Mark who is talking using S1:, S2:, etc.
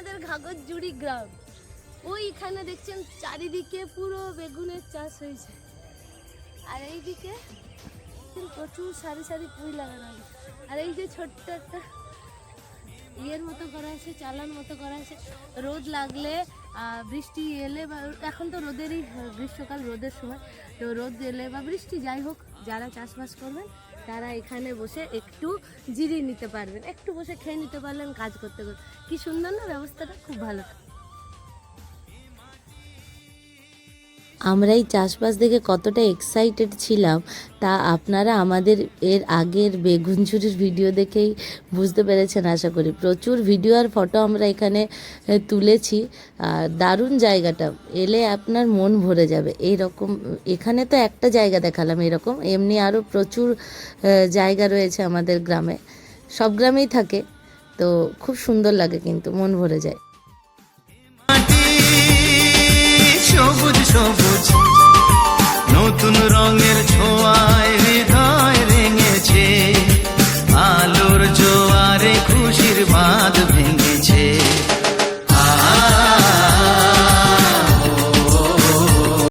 S1: আমাদের ঘাগরজুড়ি গ্রাম। ওইখানে দেখছেন চারিদিকে পুরো বেগুনের চাষ হয়েছে। আর এইদিকে প্রচুর সারি সারি পুঁই লাগানো। আর এই যে ছোট্ট একটা ইয়ের মতো করা আছে, চালান মতো করা আছে। রোদ লাগলে বৃষ্টি এলে বা, এখন তো রোদেরই গ্রীষ্মকাল রোদের সময়। তো রোদ এলে বা বৃষ্টি, যাই হোক, যারা চাষবাস করবেন তারা এখানে বসে একটু জিরিয়ে নিতে পারবেন, একটু বসে খেয়ে নিতে পারলেন কাজ করতে করতে। কি সুন্দর না, ব্যবস্থাটা? খুব ভালো।
S2: আমরা এই চাষবাস দেখে কতটা এক্সাইটেড ছিলাম, তা আপনারা আমাদের এর আগের বেগুন চুরির ভিডিও দেখেই বুঝতে পেরেছেন, আশা করি। প্রচুর ভিডিও আর ফটো আমরা এখানে তুলেছি। আর দারুণ জায়গাটা। এলে আপনার মন ভরে যাবে। এই রকম এখানে তো একটা জায়গা দেখালাম এরকম, এমনি আরও প্রচুর জায়গা রয়েছে আমাদের গ্রামে। সব গ্রামেই থাকে, তো খুব সুন্দর লাগে কিন্তু, মন ভরে যায়।
S3: সবুজ সবুজ। Sınır an gelecek